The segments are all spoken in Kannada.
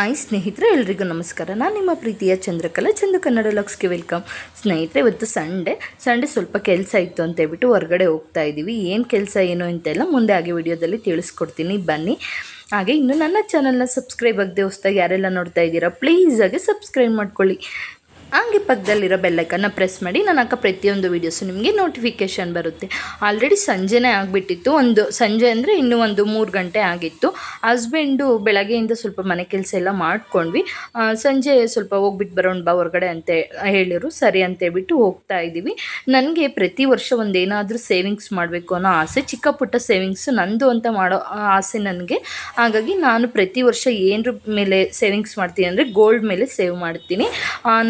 ಆಯ್ ಸ್ನೇಹಿತರೆ, ಎಲ್ರಿಗೂ ನಮಸ್ಕಾರ. ನಾನು ನಿಮ್ಮ ಪ್ರೀತಿಯ ಚಂದ್ರಕಲಾ, ಚಂದು ಕನ್ನಡ ಲಾಕ್ಸ್ಗೆ ವೆಲ್ಕಮ್. ಸ್ನೇಹಿತರೆ, ಇವತ್ತು ಸಂಡೇ. ಸಂಡೇ ಸ್ವಲ್ಪ ಕೆಲಸ ಇತ್ತು ಅಂತ ಹೇಳ್ಬಿಟ್ಟು ಹೊರಗಡೆ ಹೋಗ್ತಾ ಇದ್ದೀವಿ ಏನು ಕೆಲಸ, ಏನು ಅಂತೆಲ್ಲ ಮುಂದೆ ಹಾಗೆ ವಿಡಿಯೋದಲ್ಲಿ ತಿಳಿಸ್ಕೊಡ್ತೀನಿ. ಬನ್ನಿ. ಹಾಗೆ ಇನ್ನು ನನ್ನ ಚಾನಲ್ನ ಸಬ್ಸ್ಕ್ರೈಬ್ ಆಗದೆ ಹೊಸ್ದಾಗಿ ಯಾರೆಲ್ಲ ನೋಡ್ತಾ ಇದ್ದೀರಾ ಪ್ಲೀಸ್ ಆಗಿ ಸಬ್ಸ್ಕ್ರೈಬ್ ಮಾಡ್ಕೊಳ್ಳಿ. ಹಂಗೆ ಪಕ್ಕದಲ್ಲಿರೋ ಬೆಲ್ಲೈಕನ್ನು ಪ್ರೆಸ್ ಮಾಡಿ ನಾನು ಅಕ್ಕ ಪ್ರತಿಯೊಂದು ವೀಡಿಯೋಸು ನಿಮಗೆ ನೋಟಿಫಿಕೇಷನ್ ಬರುತ್ತೆ. ಆಲ್ರೆಡಿ ಸಂಜೆನೇ ಆಗಿಬಿಟ್ಟಿತ್ತು. ಒಂದು ಸಂಜೆ ಅಂದರೆ ಇನ್ನೂ ಒಂದು ಮೂರು ಗಂಟೆ ಆಗಿತ್ತು. ಹಸ್ಬೆಂಡು ಬೆಳಗ್ಗೆಯಿಂದ ಸ್ವಲ್ಪ ಮನೆ ಕೆಲಸ ಎಲ್ಲ ಮಾಡ್ಕೊಂಡ್ವಿ. ಸಂಜೆ ಸ್ವಲ್ಪ ಹೋಗ್ಬಿಟ್ಟು ಬರೋಣ ಬಾ ಹೊರಗಡೆ ಅಂತ ಹೇಳಿರು. ಸರಿ ಅಂತ ಹೇಳ್ಬಿಟ್ಟು ಹೋಗ್ತಾ ಇದ್ದೀವಿ ನನಗೆ ಪ್ರತಿ ವರ್ಷ ಒಂದೇನಾದರೂ ಸೇವಿಂಗ್ಸ್ ಮಾಡಬೇಕು ಅನ್ನೋ ಆಸೆ, ಚಿಕ್ಕ ಪುಟ್ಟ ಸೇವಿಂಗ್ಸ್ ನಂದು ಅಂತ ಮಾಡೋ ಆಸೆ ನನಗೆ. ಹಾಗಾಗಿ ನಾನು ಪ್ರತಿ ವರ್ಷ ಏನರ ಮೇಲೆ ಸೇವಿಂಗ್ಸ್ ಮಾಡ್ತೀನಿ ಅಂದರೆ ಗೋಲ್ಡ್ ಮೇಲೆ ಸೇವ್ ಮಾಡ್ತೀನಿ.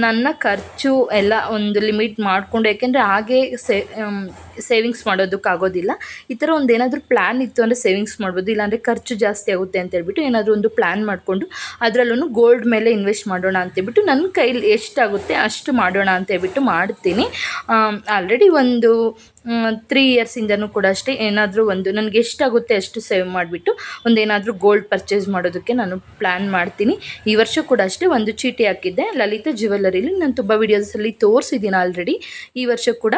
ನನ್ನ ಖರ್ಚು ಎಲ್ಲ ಒಂದು ಲಿಮಿಟ್ ಮಾಡಿಕೊಂಡು ಯಾಕೆಂದರೆ ಹಾಗೆ ಸೇ ಸೇವಿಂಗ್ಸ್ ಮಾಡೋದಕ್ಕಾಗೋದಿಲ್ಲ. ಈ ಥರ ಒಂದು ಏನಾದರೂ ಪ್ಲ್ಯಾನ್ ಇತ್ತು ಅಂದರೆ ಸೇವಿಂಗ್ಸ್ ಮಾಡ್ಬೋದು, ಇಲ್ಲಾಂದರೆ ಖರ್ಚು ಜಾಸ್ತಿ ಆಗುತ್ತೆ ಅಂತ ಹೇಳ್ಬಿಟ್ಟು ಏನಾದರೂ ಒಂದು ಪ್ಲ್ಯಾನ್ ಮಾಡಿಕೊಂಡು ಅದರಲ್ಲೂ ಗೋಲ್ಡ್ ಮೇಲೆ ಇನ್ವೆಸ್ಟ್ ಮಾಡೋಣ ಅಂತೇಳ್ಬಿಟ್ಟು ನನ್ನ ಕೈಲಿ ಎಷ್ಟಾಗುತ್ತೆ ಅಷ್ಟು ಮಾಡೋಣ ಅಂತ ಹೇಳ್ಬಿಟ್ಟು ಮಾಡ್ತೀನಿ. ಆಲ್ರೆಡಿ ಒಂದು ತ್ರೀ ಇಯರ್ಸಿಂದನೂ ಕೂಡ ಅಷ್ಟೇ ಏನಾದರೂ ಒಂದು ನನಗೆ ಎಷ್ಟಾಗುತ್ತೆ ಅಷ್ಟು ಸೇವ್ ಮಾಡಿಬಿಟ್ಟು ಒಂದೇನಾದರೂ ಗೋಲ್ಡ್ ಪರ್ಚೇಸ್ ಮಾಡೋದಕ್ಕೆ ನಾನು ಪ್ಲ್ಯಾನ್ ಮಾಡ್ತೀನಿ. ಈ ವರ್ಷ ಕೂಡ ಅಷ್ಟೇ ಒಂದು ಚೀಟಿ ಹಾಕಿದ್ದೆ. ಲಲಿತಾ ಜ್ಯುವೆಲ್ಲರಿಲಿ ನಾನು ತುಂಬ ವೀಡಿಯೋಸಲ್ಲಿ ತೋರಿಸಿದ್ದೀನಿ ಆಲ್ರೆಡಿ ಈ ವರ್ಷ ಕೂಡ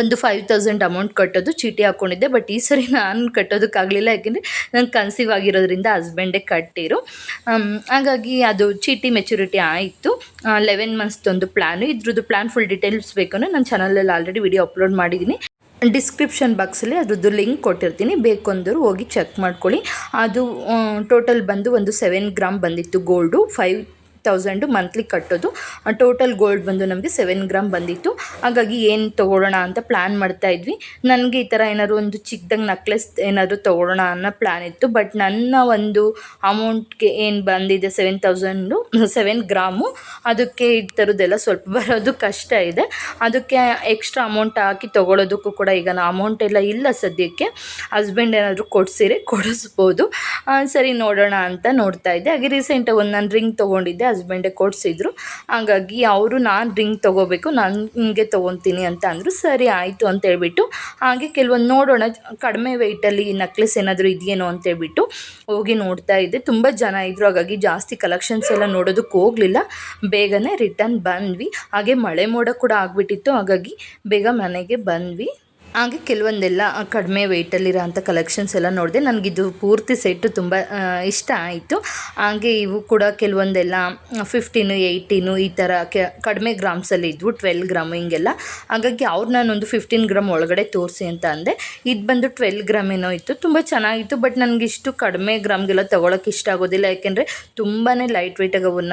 ಒಂದು ಫೈವ್ ತೌಸಂಡ್ ಅಮೌಂಟ್ ಕಟ್ಟೋದು ಚೀಟಿ ಹಾಕ್ಕೊಂಡಿದ್ದೆ ಬಟ್ ಈ ಸರಿ ನಾನು ಕಟ್ಟೋದಕ್ಕಾಗಲಿಲ್ಲ, ಯಾಕೆಂದರೆ ನಾನು ಕನ್ಸೀವ್ ಆಗಿರೋದ್ರಿಂದ ಹಸ್ಬೆಂಡೇ ಕಟ್ಟಿರು. ಹಾಗಾಗಿ ಅದು ಚೀಟಿ ಮೆಚುರಿಟಿ ಆಯಿತು. ಲೆವೆನ್ ಮಂತ್ಸ್ದೊಂದು ಪ್ಲ್ಯಾನು ಇದ್ರದ್ದು ಪ್ಲ್ಯಾನ್ ಫುಲ್ ಡೀಟೇಲ್ಸ್ ಬೇಕಂದ್ರೆ ನಾನು ಚಾನಲಲ್ಲಿ ಆಲ್ರೆಡಿ ವಿಡಿಯೋ ಅಪ್ಲೋಡ್ ಮಾಡಿದ್ದೀನಿ ಡಿಸ್ಕ್ರಿಪ್ಷನ್ ಬಾಕ್ಸಲ್ಲಿ ಅದ್ರದ್ದು ಲಿಂಕ್ ಕೊಟ್ಟಿರ್ತೀನಿ ಬೇಕು ಅಂದರು ಹೋಗಿ ಚೆಕ್ ಮಾಡ್ಕೊಳ್ಳಿ. ಅದು ಟೋಟಲ್ ಬಂದು ಒಂದು ಸೆವೆನ್ ಗ್ರಾಮ್ ಬಂದಿತ್ತು ಗೋಲ್ಡು ಫೈವ್ ತೌಸಂಡು ಮಂತ್ಲಿ ಕಟ್ಟೋದು. ಟೋಟಲ್ ಗೋಲ್ಡ್ ಬಂದು ನಮಗೆ ಸೆವೆನ್ ಗ್ರಾಮ್ ಬಂದಿತ್ತು. ಹಾಗಾಗಿ ಏನು ತೊಗೊಳ್ಳೋಣ ಅಂತ ಪ್ಲ್ಯಾನ್ ಮಾಡ್ತಾ ಇದ್ವಿ. ನನಗೆ ಈ ಥರ ಏನಾದ್ರು ಒಂದು ಚಿಕ್ಕದಾಗಿ ನಕ್ಲೆಸ್ ಏನಾದರೂ ತೊಗೊಳ್ಳೋಣ ಅನ್ನೋ ಪ್ಲ್ಯಾನ್ ಇತ್ತು. ಬಟ್ ನನ್ನ ಒಂದು ಅಮೌಂಟ್ಗೆ ಏನು ಬಂದಿದೆ ಸೆವೆನ್ ತೌಸಂಡು ಸೆವೆನ್ ಗ್ರಾಮು ಅದಕ್ಕೆ ಇದು ಥರದ್ದೆಲ್ಲ ಸ್ವಲ್ಪ ಬರೋದು ಕಷ್ಟ ಇದೆ. ಅದಕ್ಕೆ ಎಕ್ಸ್ಟ್ರಾ ಅಮೌಂಟ್ ಹಾಕಿ ತೊಗೊಳೋದಕ್ಕೂ ಕೂಡ ಈಗ ನಾ ಅಮೌಂಟ್ ಎಲ್ಲ ಇಲ್ಲ ಸದ್ಯಕ್ಕೆ. ಹಸ್ಬೆಂಡ್ ಏನಾದರೂ ಕೊಡಿಸಿರೆ ಕೊಡಿಸ್ಬೋದು. ಸರಿ ನೋಡೋಣ ಅಂತ ನೋಡ್ತಾ ಇದ್ದೆ. ಹಾಗೆ ರೀಸೆಂಟಾಗಿ ಒಂದು ನಾನು ರಿಂಗ್ ತೊಗೊಂಡಿದ್ದೆ ಹಸ್ಬೆಂಡೇ ಕೊಡಿಸಿದ್ರು. ಹಾಗಾಗಿ ಅವರು ನಾನು ರಿಂಗ್ ತೊಗೋಬೇಕು ನನಗೆ ತೊಗೊತೀನಿ ಅಂತ ಅಂದರು. ಸರಿ ಆಯಿತು ಅಂತ ಹೇಳ್ಬಿಟ್ಟು ಹಾಗೆ ಕೆಲವೊಂದು ನೋಡೋಣ, ಕಡಿಮೆ ವೆಯ್ಟಲ್ಲಿ ನಕ್ಲೆಸ್ ಏನಾದರೂ ಇದೆಯೇನೋ ಅಂತ ಹೇಳ್ಬಿಟ್ಟು ಹೋಗಿ ನೋಡ್ತಾ ಇದ್ದೆ. ತುಂಬ ಜನ ಇದ್ದರು ಹಾಗಾಗಿ ಜಾಸ್ತಿ ಕಲೆಕ್ಷನ್ಸ್ ಎಲ್ಲ ನೋಡೋದಕ್ಕೆ ಹೋಗಲಿಲ್ಲ. ಬೇಗನೆ ರಿಟರ್ನ್ ಬಂದ್ವಿ. ಹಾಗೆ ಮಳೆ ಮೋಡ ಕೂಡ ಆಗಿಬಿಟ್ಟಿತ್ತು. ಹಾಗಾಗಿ ಬೇಗ ಮನೆಗೆ ಬಂದ್ವಿ. ಹಾಗೆ ಕೆಲವೊಂದೆಲ್ಲ ಕಡಿಮೆ ವೆಯ್ಟಲ್ಲಿರೋ ಅಂಥ ಕಲೆಕ್ಷನ್ಸ್ ಎಲ್ಲ ನೋಡಿದೆ ನನಗಿದು ಪೂರ್ತಿ ಸೆಟ್ಟು ತುಂಬ ಇಷ್ಟ ಆಯಿತು. ಹಾಗೆ ಇವು ಕೂಡ ಕೆಲವೊಂದೆಲ್ಲ ಫಿಫ್ಟೀನು ಏಯ್ಟೀನು ಈ ಥರ ಕೆ, ಕಡಿಮೆ ಗ್ರಾಮ್ಸಲ್ಲಿ ಇದ್ವು ಟ್ವೆಲ್ ಗ್ರಾಮ್ ಹಿಂಗೆಲ್ಲ. ಹಾಗಾಗಿ ಅವ್ರು ನಾನೊಂದು ಫಿಫ್ಟೀನ್ ಗ್ರಾಮ್ ಒಳಗಡೆ ತೋರಿಸಿ ಅಂತ ಅಂದೆ. ಇದು ಬಂದು ಟ್ವೆಲ್ ಗ್ರಾಮ್ ಏನೋ ಇತ್ತು, ತುಂಬ ಚೆನ್ನಾಗಿತ್ತು ಬಟ್ ನನಗಿಷ್ಟು ಕಡಿಮೆ ಗ್ರಾಮ್ಗೆಲ್ಲ ತೊಗೊಳಕ್ಕೆ ಇಷ್ಟ ಆಗೋದಿಲ್ಲ. ಯಾಕೆಂದರೆ ತುಂಬಾ ಲೈಟ್ ವೆಯ್ಟಾಗಿ ಅವನ್ನ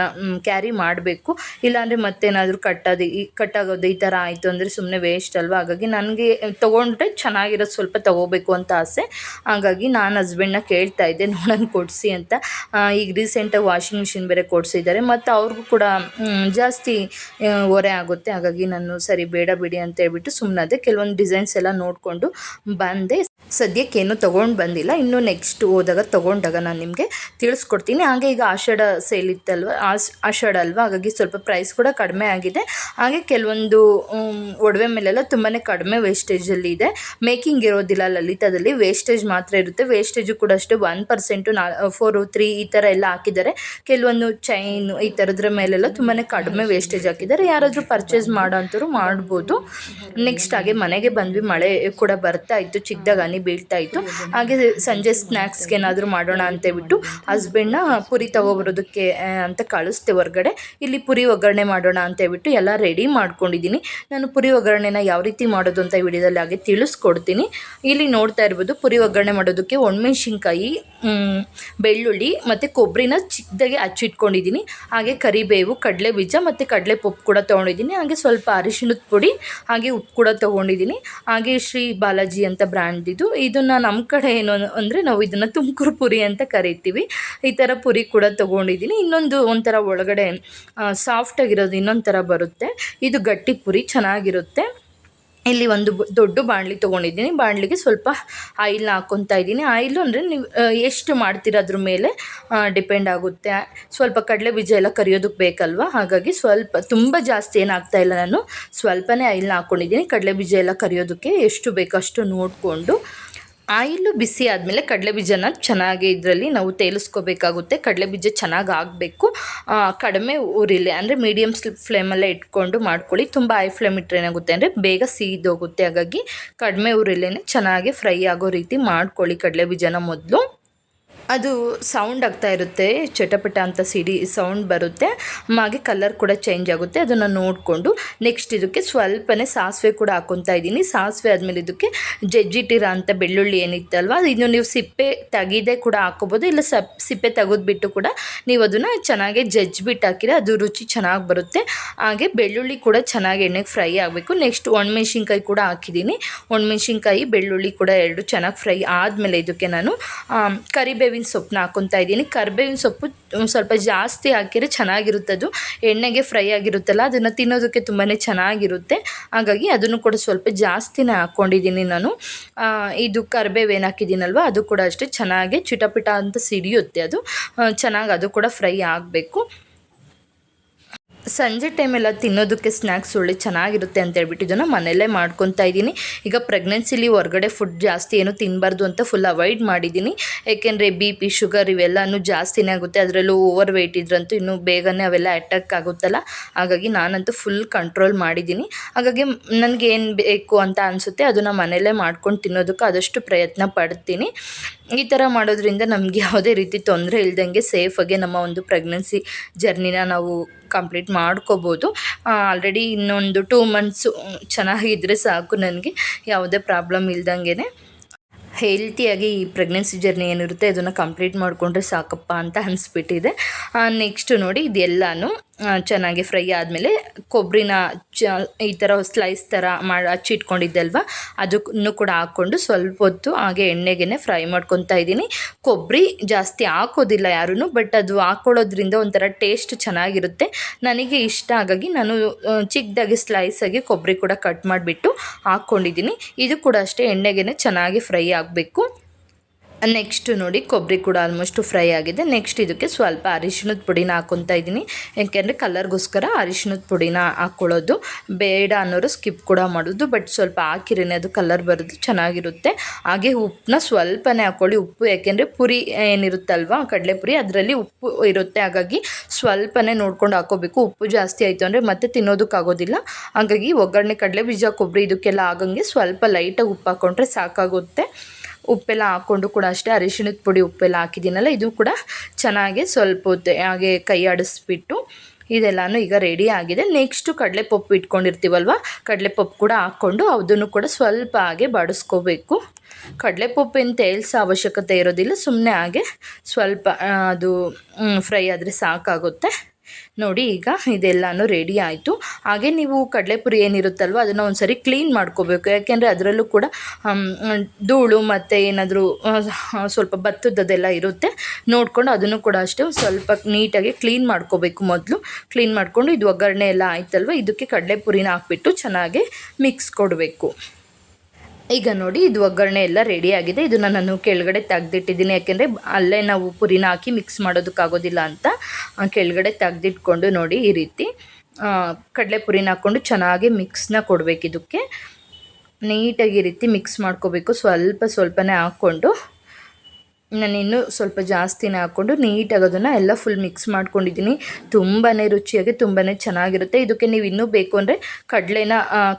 ಕ್ಯಾರಿ ಮಾಡಬೇಕು. ಇಲ್ಲಾಂದರೆ ಮತ್ತೇನಾದರೂ ಕಟ್ಟೋದು, ಈ ಕಟ್ಟಾಗೋದು ಈ ಥರ ಆಯಿತು ಅಂದರೆ ಸುಮ್ಮನೆ ವೇಸ್ಟ್ ಅಲ್ವಾ? ಹಾಗಾಗಿ ನನಗೆ ತೊಗೊಂಡ್ರೆ ಚೆನ್ನಾಗಿರೋದು ಸ್ವಲ್ಪ ತೊಗೋಬೇಕು ಅಂತ ಆಸೆ. ಹಾಗಾಗಿ ನಾನು ಹಸ್ಬೆಂಡ್ನ ಕೇಳ್ತಾ ಇದ್ದೆ, ನೋಡೋಣ ಕೊಡಿಸಿ ಅಂತ. ಈಗ ರೀಸೆಂಟಾಗಿ ವಾಷಿಂಗ್ ಮಿಷಿನ್ ಬೇರೆ ಕೊಡಿಸಿದ್ದಾರೆ. ಮತ್ತು ಅವ್ರಿಗೂ ಕೂಡ ಜಾಸ್ತಿ ಹೊರೆ ಆಗುತ್ತೆ. ಹಾಗಾಗಿ ನಾನು ಸರಿ ಬೇಡ ಬಿಡಿ ಅಂತ ಹೇಳ್ಬಿಟ್ಟು ಸುಮ್ಮನಾದೆ ಕೆಲವೊಂದು ಡಿಸೈನ್ಸ್ ಎಲ್ಲ ನೋಡಿಕೊಂಡು ಬಂದೆ. ಸದ್ಯಕ್ಕೇನು ತೊಗೊಂಡು ಬಂದಿಲ್ಲ. ಇನ್ನು ನೆಕ್ಸ್ಟ್ ಹೋದಾಗ ತೊಗೊಂಡಾಗ ನಾನು ನಿಮಗೆ ತಿಳಿಸ್ಕೊಡ್ತೀನಿ. ಹಾಗೆ ಈಗ ಆಷಾಢ ಸೇಲ್ ಇತ್ತಲ್ವ? ಆಷಾಢ ಅಲ್ವಾ? ಹಾಗಾಗಿ ಸ್ವಲ್ಪ ಪ್ರೈಸ್ ಕೂಡ ಕಡಿಮೆ ಆಗಿದೆ. ಹಾಗೆ ಕೆಲವೊಂದು ಒಡವೆ ಮೇಲೆಲ್ಲ ತುಂಬಾ ಕಡಿಮೆ ವೇಸ್ಟೇಜಲ್ಲಿ ಇದೆ. ಮೇಕಿಂಗ್ ಇರೋದಿಲ್ಲ ಲಲಿತಾದಲ್ಲಿ. ವೇಸ್ಟೇಜ್ ಮಾತ್ರ ಇರುತ್ತೆ. ವೇಸ್ಟೇಜು ಕೂಡ ಅಷ್ಟೇ ಒನ್ ಪರ್ಸೆಂಟು ನಾ ಫೋರು ತ್ರೀ ಈ ಥರ ಎಲ್ಲ ಹಾಕಿದ್ದಾರೆ. ಕೆಲವೊಂದು ಚೈನ್ ಈ ಥರದ್ರ ಮೇಲೆಲ್ಲ ತುಂಬಾ ಕಡಿಮೆ ವೇಸ್ಟೇಜ್ ಹಾಕಿದ್ದಾರೆ. ಯಾರಾದರೂ ಪರ್ಚೇಸ್ ಮಾಡೋ ಅಂಥವ್ರು ಮಾಡ್ಬೋದು. ನೆಕ್ಸ್ಟ್ ಹಾಗೆ ಮನೆಗೆ ಬಂದ್ವಿ. ಮಳೆ ಕೂಡ ಬರ್ತಾ ಇತ್ತು. ಚಿಕ್ಕದಾಗ ಹನಿ ಬೀಳ್ತಾ ಇತ್ತು. ಹಾಗೆ ಸಂಜೆ ಸ್ನ್ಯಾಕ್ಸ್ಗೆ ಏನಾದರೂ ಮಾಡೋಣ ಅಂತೇಳ್ಬಿಟ್ಟು ಹಸ್ಬೆಂಡ್ನ ಪುರಿ ತಗೊಬರೋದಕ್ಕೆ ಅಂತ ಕಳಿಸ್ತೆ ಹೊರಗಡೆ. ಇಲ್ಲಿ ಪುರಿ ಒಗ್ಗರಣೆ ಮಾಡೋಣ ಅಂತೇಳ್ಬಿಟ್ಟು ಎಲ್ಲ ರೆಡಿ ಮಾಡ್ಕೊಂಡಿದ್ದೀನಿ. ನಾನು ಪುರಿ ಒಗ್ಗರಣೆನ ಯಾವ ರೀತಿ ಮಾಡೋದು ಅಂತ ವಿಡಿಯೋದಲ್ಲಿ ಹಾಗೆ ತಿಳಿಸ್ಕೊಡ್ತೀನಿ. ಇಲ್ಲಿ ನೋಡ್ತಾ ಇರ್ಬೋದು ಪುರಿ ಒಗ್ಗರಣೆ ಮಾಡೋದಕ್ಕೆ ಒಣಮೆಣ್ಸಿನ್ಕಾಯಿ ಬೆಳ್ಳುಳ್ಳಿ ಮತ್ತು ಕೊಬ್ಬರಿನ ಚಿಕ್ಕದಾಗಿ ಹಚ್ಚಿಟ್ಕೊಂಡಿದ್ದೀನಿ. ಹಾಗೆ ಕರಿಬೇವು, ಕಡಲೆ ಬೀಜ ಮತ್ತು ಕಡಲೆ ಪಪ್ಪು ಕೂಡ ತೊಗೊಂಡಿದ್ದೀನಿ. ಹಾಗೆ ಸ್ವಲ್ಪ ಅರಿಶಿಣದ ಪುಡಿ ಹಾಗೆ ಉಪ್ಪು ಕೂಡ ತೊಗೊಂಡಿದ್ದೀನಿ. ಹಾಗೆ ಶ್ರೀ ಬಾಲಾಜಿ ಅಂತ ಬ್ರ್ಯಾಂಡ್ ಇದು. ಇದನ್ನು ನಮ್ಮ ಕಡೆ ಏನು ಅಂದರೆ ನಾವು ಇದನ್ನು ತುಮಕೂರು ಪುರಿ ಅಂತ ಕರಿತೀವಿ. ಈ ಥರ ಪುರಿ ಕೂಡ ತೊಗೊಂಡಿದ್ದೀನಿ. ಇನ್ನೊಂದು ಒಂಥರ ಒಳಗಡೆ ಸಾಫ್ಟಾಗಿರೋದು ಇನ್ನೊಂದು ಥರ ಬರುತ್ತೆ. ಇದು ಗಟ್ಟಿ ಪುರಿ, ಚೆನ್ನಾಗಿರುತ್ತೆ. ಇಲ್ಲಿ ಒಂದು ದೊಡ್ಡ ಬಾಣಲಿ ತೊಗೊಂಡಿದ್ದೀನಿ. ಬಾಣಲಿಗೆ ಸ್ವಲ್ಪ ಆಯಿಲ್ನ ಹಾಕ್ಕೊತಾ ಇದ್ದೀನಿ. ಆಯಿಲು ಅಂದರೆ ನೀವು ಎಷ್ಟು ಮಾಡ್ತೀರ ಅದ್ರ ಮೇಲೆ ಡಿಪೆಂಡ್ ಆಗುತ್ತೆ. ಸ್ವಲ್ಪ ಕಡಲೆ ಬೀಜ ಎಲ್ಲ ಕರಿಯೋದಕ್ಕೆ ಬೇಕಲ್ವ? ಹಾಗಾಗಿ ಸ್ವಲ್ಪ, ತುಂಬ ಜಾಸ್ತಿ ಏನಾಗ್ತಾ ಇಲ್ಲ ನಾನು. ಸ್ವಲ್ಪನೇ ಆಯಿಲ್ನ ಹಾಕ್ಕೊಂಡಿದ್ದೀನಿ ಕಡಲೆ ಬೀಜ ಎಲ್ಲ ಕರಿಯೋದಕ್ಕೆ ಎಷ್ಟು ಬೇಕೋ ಅಷ್ಟು ನೋಡಿಕೊಂಡು ಆಯಿಲು ಬಿಸಿ ಆದಮೇಲೆ ಕಡಲೆ ಬೀಜನ ಚೆನ್ನಾಗಿ ಇದರಲ್ಲಿ ನಾವು ತೇಲಿಸ್ಕೋಬೇಕಾಗುತ್ತೆ. ಕಡಲೆಬೀಜ ಚೆನ್ನಾಗಿ ಆಗಬೇಕು. ಕಡಿಮೆ ಉರಿಲಿ, ಅಂದರೆ ಮೀಡಿಯಮ್ ಫ್ಲೇಮಲ್ಲೇ ಇಟ್ಕೊಂಡು ಮಾಡ್ಕೊಳ್ಳಿ. ತುಂಬ ಹೈ ಫ್ಲೇಮ್ ಇಟ್ಟರೆ ಏನಾಗುತ್ತೆ ಅಂದರೆ ಬೇಗ ಸೀದೋಗುತ್ತೆ ಹಾಗಾಗಿ ಕಡಿಮೆ ಊರಿಲ್ಲೇ ಚೆನ್ನಾಗಿ ಫ್ರೈ ಆಗೋ ರೀತಿ ಮಾಡ್ಕೊಳ್ಳಿ ಕಡಲೆ ಬೀಜನ ಮೊದಲು. ಅದು ಸೌಂಡ್ ಆಗ್ತಾ ಇರುತ್ತೆ. ಚಟಪಟ ಅಂತ ಸಿಡಿ ಸೌಂಡ್ ಬರುತ್ತೆ. ಹಾಗೆ ಕಲರ್ ಕೂಡ ಚೇಂಜ್ ಆಗುತ್ತೆ. ಅದನ್ನು ನೋಡಿಕೊಂಡು ನೆಕ್ಸ್ಟ್ ಇದಕ್ಕೆ ಸ್ವಲ್ಪನೇ ಸಾಸಿವೆ ಕೂಡ ಹಾಕೊತಾ ಇದ್ದೀನಿ. ಸಾಸಿವೆ ಆದಮೇಲೆ ಇದಕ್ಕೆ ಜಜ್ಜಿಟ್ಟಿರ ಅಂತ ಬೆಳ್ಳುಳ್ಳಿ ಏನಿತ್ತಲ್ವ ಇನ್ನು ನೀವು ಸಿಪ್ಪೆ ತೆಗೆದೇ ಕೂಡ ಹಾಕೋಬೋದು. ಇಲ್ಲ ಸಪ್ ಸಿಪ್ಪೆ ತೆಗೆದ್ಬಿಟ್ಟು ಕೂಡ ನೀವು ಅದನ್ನು ಚೆನ್ನಾಗಿ ಜಜ್ಜಿಬಿಟ್ಟು ಹಾಕಿದ್ರೆ ಅದು ರುಚಿ ಚೆನ್ನಾಗಿ ಬರುತ್ತೆ. ಹಾಗೆ ಬೆಳ್ಳುಳ್ಳಿ ಕೂಡ ಚೆನ್ನಾಗಿ ಎಣ್ಣೆಗೆ ಫ್ರೈ ಆಗಬೇಕು. ನೆಕ್ಸ್ಟ್ ಒಣಮೆಣ್ಸಿನ್ಕಾಯಿ ಕೂಡ ಹಾಕಿದ್ದೀನಿ. ಒಣಮೆಣ್ಸಿನ್ಕಾಯಿ ಬೆಳ್ಳುಳ್ಳಿ ಕೂಡ ಎರಡು ಚೆನ್ನಾಗಿ ಫ್ರೈ ಆದಮೇಲೆ ಇದಕ್ಕೆ ನಾನು ಆಮ್, ಕರಿಬೇವಿನ ಸೊಪ್ಪನ್ನ ಹಾಕೊತಾ ಇದ್ದೀನಿ. ಕರಿಬೇವಿನ ಸೊಪ್ಪು ಸ್ವಲ್ಪ ಜಾಸ್ತಿ ಹಾಕಿದರೆ ಚೆನ್ನಾಗಿರುತ್ತೆ ಅದು. ಎಣ್ಣೆಗೆ ಫ್ರೈ ಆಗಿರುತ್ತಲ್ಲ, ಅದನ್ನು ತಿನ್ನೋದಕ್ಕೆ ತುಂಬಾ ಚೆನ್ನಾಗಿರುತ್ತೆ. ಹಾಗಾಗಿ ಅದನ್ನು ಕೂಡ ಸ್ವಲ್ಪ ಜಾಸ್ತಿನೇ ಹಾಕ್ಕೊಂಡಿದ್ದೀನಿ ನಾನು. ಇದು ಕರಿಬೇವು ಏನು ಹಾಕಿದ್ದೀನಲ್ವ, ಅದು ಕೂಡ ಅಷ್ಟೇ ಚೆನ್ನಾಗಿ ಚಿಟಪಿಟ ಅಂತ ಸಿಡಿಯುತ್ತೆ ಅದು. ಚೆನ್ನಾಗಿ ಅದು ಕೂಡ ಫ್ರೈ ಆಗಬೇಕು. ಸಂಜೆ ಟೈಮೆಲ್ಲ ತಿನ್ನೋದಕ್ಕೆ ಸ್ನ್ಯಾಕ್ಸ್ ಒಳ್ಳೆ ಚೆನ್ನಾಗಿರುತ್ತೆ ಅಂತ ಹೇಳ್ಬಿಟ್ಟು ಇದನ್ನು ಮನೆಯಲ್ಲೇ ಮಾಡ್ಕೊತಾ ಇದ್ದೀನಿ. ಈಗ ಪ್ರೆಗ್ನೆನ್ಸಿಲಿ ಹೊರಗಡೆ ಫುಡ್ ಜಾಸ್ತಿ ಏನು ತಿನ್ನಬಾರ್ದು ಅಂತ ಫುಲ್ ಅವಾಯ್ಡ್ ಮಾಡಿದ್ದೀನಿ. ಏಕೆಂದರೆ ಬಿ ಪಿ ಶುಗರ್ ಇವೆಲ್ಲನೂ ಜಾಸ್ತಿನೇ ಆಗುತ್ತೆ. ಅದರಲ್ಲೂ ಓವರ್ ವೆಯ್ಟ್ ಇದ್ರಂತೂ ಇನ್ನೂ ಬೇಗನೆ ಅವೆಲ್ಲ ಅಟ್ಯಾಕ್ ಆಗುತ್ತಲ್ಲ? ಹಾಗಾಗಿ ನಾನಂತೂ ಫುಲ್ ಕಂಟ್ರೋಲ್ ಮಾಡಿದ್ದೀನಿ. ಹಾಗಾಗಿ ನನಗೆ ಏನು ಬೇಕು ಅಂತ ಅನಿಸುತ್ತೆ ಅದನ್ನು ಮನೆಯಲ್ಲೇ ಮಾಡ್ಕೊಂಡು ತಿನ್ನೋದಕ್ಕೆ ಆದಷ್ಟು ಪ್ರಯತ್ನ ಪಡ್ತೀನಿ. ಈ ಥರ ಮಾಡೋದ್ರಿಂದ ನಮಗೆ ಯಾವುದೇ ರೀತಿ ತೊಂದರೆ ಇಲ್ದಂಗೆ ಸೇಫಾಗಿ ನಮ್ಮ ಒಂದು ಪ್ರೆಗ್ನೆನ್ಸಿ ಜರ್ನಿನ ನಾವು ಕಂಪ್ಲೀಟ್ ಮಾಡ್ಕೋಬೋದು. ಆಲ್ರೆಡಿ ಇನ್ನೊಂದು ಟೂ ಮಂತ್ಸು ಚೆನ್ನಾಗಿದ್ದರೆ ಸಾಕು ನನಗೆ. ಯಾವುದೇ ಪ್ರಾಬ್ಲಮ್ ಇಲ್ದಂಗೆ ಹೆಲ್ತಿಯಾಗಿ ಈ ಪ್ರೆಗ್ನೆನ್ಸಿ ಜರ್ನಿ ಏನಿರುತ್ತೆ ಅದನ್ನು ಕಂಪ್ಲೀಟ್ ಮಾಡಿಕೊಂಡ್ರೆ ಸಾಕಪ್ಪ ಅಂತ ಅನಿಸ್ಬಿಟ್ಟಿದೆ. ನೆಕ್ಸ್ಟು ನೋಡಿ, ಇದೆಲ್ಲನೂ. ಚೆನ್ನಾಗಿ ಫ್ರೈ ಆದಮೇಲೆ ಕೊಬ್ಬರಿನ ಚ, ಈ ಥರ ಸ್ಲೈಸ್ ಥರ ಮಾಡಿ ಹಚ್ಚಿಟ್ಕೊಂಡಿದ್ದೆ ಅದನ್ನು ಕೂಡ ಹಾಕ್ಕೊಂಡು ಸ್ವಲ್ಪ ಹೊತ್ತು ಹಾಗೆ ಎಣ್ಣೆಗೆ ಫ್ರೈ ಮಾಡ್ಕೊತಾ ಇದ್ದೀನಿ. ಕೊಬ್ಬರಿ ಜಾಸ್ತಿ ಹಾಕೋದಿಲ್ಲ ಯಾರೂ ಬಟ್ ಅದು ಹಾಕ್ಕೊಳ್ಳೋದ್ರಿಂದ ಒಂಥರ ಟೇಸ್ಟ್ ಚೆನ್ನಾಗಿರುತ್ತೆ. ನನಗೆ ಇಷ್ಟ, ಹಾಗಾಗಿ ನಾನು ಚಿಕ್ಕದಾಗಿ ಸ್ಲೈಸಾಗಿ ಕೊಬ್ಬರಿ ಕೂಡ ಕಟ್ ಮಾಡಿಬಿಟ್ಟು ಹಾಕ್ಕೊಂಡಿದ್ದೀನಿ ಇದು ಕೂಡ ಅಷ್ಟೇ ಎಣ್ಣೆಗೆ ಚೆನ್ನಾಗಿ ಫ್ರೈ ಆಗಬೇಕು. ನೆಕ್ಸ್ಟ್ ನೋಡಿ, ಕೊಬ್ಬರಿ ಕೂಡ ಆಲ್ಮೋಸ್ಟ್ ಫ್ರೈ ಆಗಿದೆ. ನೆಕ್ಸ್ಟ್ ಇದಕ್ಕೆ ಸ್ವಲ್ಪ ಅರಿಶಿಣದ ಪುಡಿನ ಹಾಕೊತಾ ಇದ್ದೀನಿ. ಯಾಕೆಂದರೆ ಕಲರ್ಗೋಸ್ಕರ ಅರಿಶಿಣದ ಪುಡಿನ ಹಾಕ್ಕೊಳ್ಳೋದು ಬೇಡ ಅನ್ನೋರು ಸ್ಕಿಪ್ ಕೂಡ ಮಾಡೋದು ಬಟ್ ಸ್ವಲ್ಪ ಹಾಕಿರೇನೆ ಅದು ಕಲರ್ ಬರೋದು ಚೆನ್ನಾಗಿರುತ್ತೆ. ಹಾಗೆ ಉಪ್ಪನ್ನ ಸ್ವಲ್ಪನೇ ಹಾಕ್ಕೊಳ್ಳಿ ಉಪ್ಪು ಯಾಕೆಂದರೆ ಪುರಿ ಏನಿರುತ್ತಲ್ವ, ಕಡಲೆಪುರಿ, ಅದರಲ್ಲಿ ಉಪ್ಪು ಇರುತ್ತೆ. ಹಾಗಾಗಿ ಸ್ವಲ್ಪನೇ ನೋಡ್ಕೊಂಡು ಹಾಕೋಬೇಕು. ಉಪ್ಪು ಜಾಸ್ತಿ ಆಯಿತು ಅಂದರೆ ಮತ್ತೆ ತಿನ್ನೋದಕ್ಕಾಗೋದಿಲ್ಲ. ಹಾಗಾಗಿ ಒಗ್ಗರಣೆ, ಕಡಲೆ ಬೀಜ, ಕೊಬ್ಬರಿ ಇದಕ್ಕೆಲ್ಲ ಆಗಂಗೆ ಸ್ವಲ್ಪ ಲೈಟಾಗಿ ಉಪ್ಪು ಹಾಕ್ಕೊಂಡ್ರೆ ಸಾಕಾಗುತ್ತೆ. ಉಪ್ಪೆಲ್ಲ ಹಾಕ್ಕೊಂಡು ಕೂಡ ಅಷ್ಟೇ ಅರಿಶಿಣದ ಪುಡಿ ಉಪ್ಪೆಲ್ಲ ಹಾಕಿದ್ದೀನಲ್ಲ, ಇದು ಕೂಡ ಚೆನ್ನಾಗಿ ಸ್ವಲ್ಪ ಹೊತ್ತು ಹಾಗೆ ಕೈ ಆಡಿಸ್ಬಿಟ್ಟು ಇದೆಲ್ಲನೂ ಈಗ ರೆಡಿ ಆಗಿದೆ. ನೆಕ್ಸ್ಟು ಕಡಲೆಪಪ್ಪು ಇಟ್ಕೊಂಡಿರ್ತೀವಲ್ವ, ಕಡಲೆಪಪ್ಪು ಕೂಡ ಹಾಕ್ಕೊಂಡು ಅದನ್ನು ಕೂಡ ಸ್ವಲ್ಪ ಹಾಗೆ ಬಾಡಿಸ್ಕೋಬೇಕು. ಏನು ತೇಲ್ಸೋ ಅವಶ್ಯಕತೆ ಇರೋದಿಲ್ಲ ಸುಮ್ಮನೆ ಹಾಗೆ ಸ್ವಲ್ಪ ಅದು ಫ್ರೈ ಆದರೆ ಸಾಕಾಗುತ್ತೆ. ನೋಡಿ, ಈಗ ಇದೆಲ್ಲನೂ ರೆಡಿ ಆಯಿತು. ಹಾಗೆ ನೀವು ಕಡಲೆಪುರಿ ಏನಿರುತ್ತಲ್ವ, ಅದನ್ನು ಒಂದು ಸರಿ ಕ್ಲೀನ್ ಮಾಡ್ಕೋಬೇಕು. ಯಾಕೆಂದರೆ ಅದರಲ್ಲೂ ಕೂಡ ಧೂಳು ಮತ್ತು ಏನಾದರೂ ಸ್ವಲ್ಪ ಭತ್ತದದೆಲ್ಲ ಇರುತ್ತೆ. ನೋಡಿಕೊಂಡು ಅದನ್ನು ಕೂಡ ಅಷ್ಟೇ ಸ್ವಲ್ಪ ನೀಟಾಗಿ ಕ್ಲೀನ್ ಮಾಡ್ಕೋಬೇಕು ಮೊದಲು. ಕ್ಲೀನ್ ಮಾಡಿಕೊಂಡು ಇದು ಒಗ್ಗರಣೆ ಎಲ್ಲ ಆಯ್ತಲ್ವ, ಇದಕ್ಕೆ ಕಡಲೆಪುರಿನ ಹಾಕ್ಬಿಟ್ಟು ಚೆನ್ನಾಗಿ ಮಿಕ್ಸ್ ಕೊಡಬೇಕು. ಈಗ ನೋಡಿ, ಇದು ಒಗ್ಗರಣೆ ಎಲ್ಲ ರೆಡಿ ಆಗಿದೆ. ಇದನ್ನು ನಾನು ಕೆಳಗಡೆ ತೆಗ್ದಿಟ್ಟಿದ್ದೀನಿ. ಯಾಕೆಂದರೆ ಅಲ್ಲೇ ನಾವು ಪುರಿನ ಹಾಕಿ ಮಿಕ್ಸ್ ಮಾಡೋದಕ್ಕಾಗೋದಿಲ್ಲ ಅಂತ ಕೆಳಗಡೆ ತೆಗ್ದಿಟ್ಕೊಂಡು ನೋಡಿ ಈ ರೀತಿ ಕಡಲೆ ಪುರಿನ ಹಾಕ್ಕೊಂಡು ಚೆನ್ನಾಗಿ ಮಿಕ್ಸ್ನ ಕೊಡಬೇಕು ಇದಕ್ಕೆ. ನೀಟಾಗಿ ಈ ರೀತಿ ಮಿಕ್ಸ್ ಮಾಡ್ಕೋಬೇಕು. ಸ್ವಲ್ಪ ಸ್ವಲ್ಪನೇ ಹಾಕ್ಕೊಂಡು ನಾನು ಇನ್ನೂ ಸ್ವಲ್ಪ ಜಾಸ್ತಿನೇ ಹಾಕ್ಕೊಂಡು ನೀಟಾಗಿ ಅದನ್ನು ಎಲ್ಲ ಫುಲ್ ಮಿಕ್ಸ್ ಮಾಡ್ಕೊಂಡಿದ್ದೀನಿ. ತುಂಬಾ ರುಚಿಯಾಗಿ ತುಂಬಾ ಚೆನ್ನಾಗಿರುತ್ತೆ. ಇದಕ್ಕೆ ನೀವು ಇನ್ನೂ ಬೇಕು ಅಂದರೆ ಕಡಲೆನ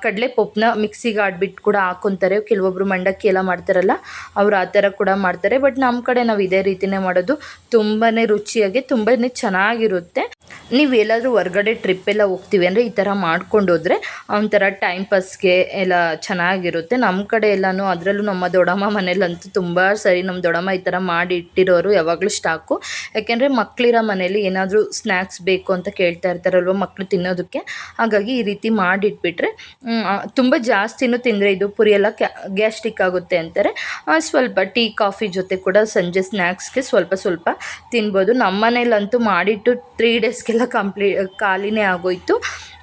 ಕಡಲೆ ಪೊಪ್ಪನ್ನ ಮಿಕ್ಸಿಗೆ ಆಡ್ಬಿಟ್ಟು ಕೂಡ ಹಾಕ್ಕೊತಾರೆ ಕೆಲವೊಬ್ಬರು ಮಂಡಕ್ಕಿ ಎಲ್ಲ ಮಾಡ್ತಾರಲ್ಲ, ಅವ್ರು ಆ ಥರ ಕೂಡ ಮಾಡ್ತಾರೆ. ಬಟ್ ನಮ್ಮ ಕಡೆ ನಾವು ಇದೇ ರೀತಿನೇ ಮಾಡೋದು. ತುಂಬಾ ರುಚಿಯಾಗಿ ತುಂಬಾ ಚೆನ್ನಾಗಿರುತ್ತೆ. ನೀವು ಎಲ್ಲಾದರೂ ಹೊರಗಡೆ ಟ್ರಿಪ್ ಎಲ್ಲ ಹೋಗ್ತೀವಿ ಅಂದರೆ ಈ ಥರ ಮಾಡ್ಕೊಂಡು ಹೋದರೆ ಒಂಥರ ಟೈಮ್ ಪಾಸ್ಗೆ ಎಲ್ಲ ಚೆನ್ನಾಗಿರುತ್ತೆ. ನಮ್ಮ ಕಡೆ ಎಲ್ಲನೂ, ಅದರಲ್ಲೂ ನಮ್ಮ ದೊಡ್ಡಮ್ಮ ಮನೇಲಂತೂ ತುಂಬ ಸರಿ ನಮ್ಮ ದೊಡ್ಡಮ್ಮ ಈ ಥರ ಮಾಡಿ ಇಟ್ಟಿರೋರು ಯಾವಾಗಲೂ ಸ್ಟಾಕು. ಯಾಕೆಂದರೆ ಮಕ್ಕಳಿರೋ ಮನೇಲಿ ಏನಾದರೂ ಸ್ನ್ಯಾಕ್ಸ್ ಬೇಕು ಅಂತ ಕೇಳ್ತಾ ಇರ್ತಾರಲ್ವ ಮಕ್ಕಳು ತಿನ್ನೋದಕ್ಕೆ. ಹಾಗಾಗಿ ಈ ರೀತಿ ಮಾಡಿಟ್ಬಿಟ್ರೆ ತುಂಬ ಜಾಸ್ತಿನೂ ತಿಂದರೆ ಇದು ಪುರಿ ಎಲ್ಲ ಕ್ಯಾ, ಗ್ಯಾಸ್ಟ್ರಿಕ್ ಆಗುತ್ತೆ ಅಂತಾರೆ. ಸ್ವಲ್ಪ ಟೀ, ಕಾಫಿ ಜೊತೆ ಕೂಡ ಸಂಜೆ ಸ್ನ್ಯಾಕ್ಸ್ಗೆ ಸ್ವಲ್ಪ ಸ್ವಲ್ಪ ತಿನ್ಬೋದು. ನಮ್ಮ ಮನೇಲಂತೂ ಮಾಡಿಟ್ಟು ತ್ರೀ ಡೇಸ್ಗೆಲ್ಲ ಕಂಪ್ಲೀ ಖಾಲಿನೇ ಆಗೋಯ್ತು.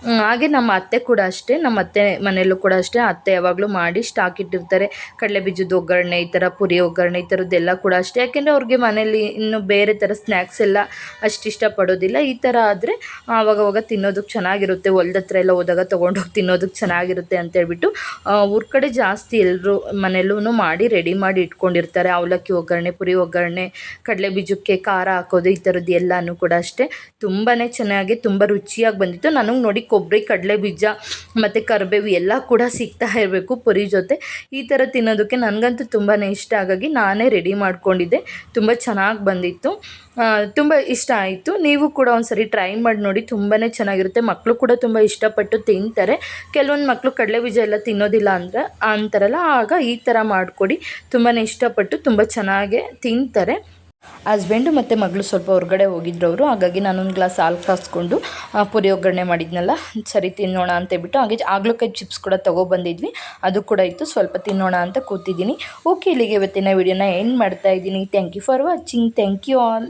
ಹಾಗೆ ನಮ್ಮ ಅತ್ತೆ ಕೂಡ ಅಷ್ಟೇ, ನಮ್ಮ ಅತ್ತೆ ಮನೆಯಲ್ಲೂ ಕೂಡ ಅಷ್ಟೇ, ಅತ್ತೆ ಯಾವಾಗಲೂ ಮಾಡಿ ಸ್ಟಾಕ್ ಇಟ್ಟಿರ್ತಾರೆ. ಕಡಲೆ ಬೀಜದ ಒಗ್ಗರಣೆ ಈ ಥರ, ಪುರಿ ಒಗ್ಗರಣೆ ಈ ಥರದ್ದೆಲ್ಲ ಕೂಡ ಅಷ್ಟೇ. ಯಾಕೆಂದರೆ ಅವ್ರಿಗೆ ಮನೇಲಿ ಇನ್ನು ಬೇರೆ ಥರ ಸ್ನ್ಯಾಕ್ಸ್ ಎಲ್ಲ ಅಷ್ಟು ಇಷ್ಟಪಡೋದಿಲ್ಲ. ಈ ಥರ ಆದರೆ ಆವಾಗವಾಗ ತಿನ್ನೋದಕ್ಕೆ ಚೆನ್ನಾಗಿರುತ್ತೆ. ಹೊಲ್ದ ಹತ್ರ ಎಲ್ಲ ಹೋದಾಗ ತೊಗೊಂಡೋಗಿ ತಿನ್ನೋದಕ್ಕೆ ಚೆನ್ನಾಗಿರುತ್ತೆ ಅಂತೇಳ್ಬಿಟ್ಟು ಊರ ಕಡೆ ಜಾಸ್ತಿ ಎಲ್ಲರೂ ಮನೆಯಲ್ಲೂ ಮಾಡಿ ರೆಡಿ ಮಾಡಿ ಇಟ್ಕೊಂಡಿರ್ತಾರೆ. ಅವಲಕ್ಕಿ ಒಗ್ಗರಣೆ, ಪುರಿ ಒಗ್ಗರಣೆ, ಕಡಲೆ ಬೀಜಕ್ಕೆ ಖಾರ ಹಾಕೋದು ಈ ಥರದ್ದು ಎಲ್ಲನೂ ಕೂಡ ಅಷ್ಟೇ. ತುಂಬಾ ಚೆನ್ನಾಗಿ, ತುಂಬ ರುಚಿಯಾಗಿ ಬಂದಿತ್ತು. ನನಗೆ ನೋಡಿ ಕೊಬ್ಬರಿ, ಕಡಲೆ ಬೀಜ ಮತ್ತು ಕರಿಬೇವು ಎಲ್ಲ ಕೂಡ ಸಿಗ್ತಾ ಇರಬೇಕು ಪುರಿ ಜೊತೆ. ಈ ಥರ ತಿನ್ನೋದಕ್ಕೆ ನನಗಂತೂ ತುಂಬಾ ಇಷ್ಟ. ಹಾಗಾಗಿ ನಾನೇ ರೆಡಿ ಮಾಡ್ಕೊಂಡಿದ್ದೆ. ತುಂಬ ಚೆನ್ನಾಗಿ ಬಂದಿತ್ತು. ತುಂಬ ಇಷ್ಟ ಆಯಿತು. ನೀವು ಕೂಡ ಒಂದ್ಸರಿ ಟ್ರೈ ಮಾಡಿ ನೋಡಿ. ತುಂಬಾ ಚೆನ್ನಾಗಿರುತ್ತೆ. ಮಕ್ಕಳು ಕೂಡ ತುಂಬ ಇಷ್ಟಪಟ್ಟು ತಿಂತಾರೆ. ಕೆಲವೊಂದು ಮಕ್ಕಳು ಕಡಲೆ ಬೀಜ ಎಲ್ಲ ತಿನ್ನೋದಿಲ್ಲ ಅಂದರೆ, ಅಂತಾರಲ್ಲ, ಆಗ ಈ ಥರ ಮಾಡಿಕೊಡಿ. ತುಂಬಾ ಇಷ್ಟಪಟ್ಟು ತುಂಬ ಚೆನ್ನಾಗೇ ತಿಂತಾರೆ. ಹಸ್ಬೆಂಡು ಮತ್ತು ಮಗಳು ಸ್ವಲ್ಪ ಹೊರಗಡೆ ಹೋಗಿದ್ರು ಅವರು ಹಾಗಾಗಿ ನಾನೊಂದು ಗ್ಲಾಸ್ ಹಾಲು ಕಾಸ್ಕೊಂಡು ಪುರಿ ಒಗ್ಗರಣೆ ಮಾಡಿದ್ನಲ್ಲ, ಸರಿ ತಿನ್ನೋಣ ಅಂತೇಳ್ಬಿಟ್ಟು ಹಾಗೆ ಆಗ್ಲಕ್ಕೆ ಚಿಪ್ಸ್ ಕೂಡ ತೊಗೊಬಂದಿದ್ವಿ. ಅದು ಕೂಡ ಇತ್ತು, ಸ್ವಲ್ಪ ತಿನ್ನೋಣ ಅಂತ ಕೂತಿದ್ದೀನಿ. ಓಕೆ ಇಲ್ಲಿಗೆ ಇವತ್ತಿನ ವಿಡಿಯೋನ ಎಂಡ್ ಮಾಡ್ತಾ ಇದ್ದೀನಿ. Thank you for watching thank you all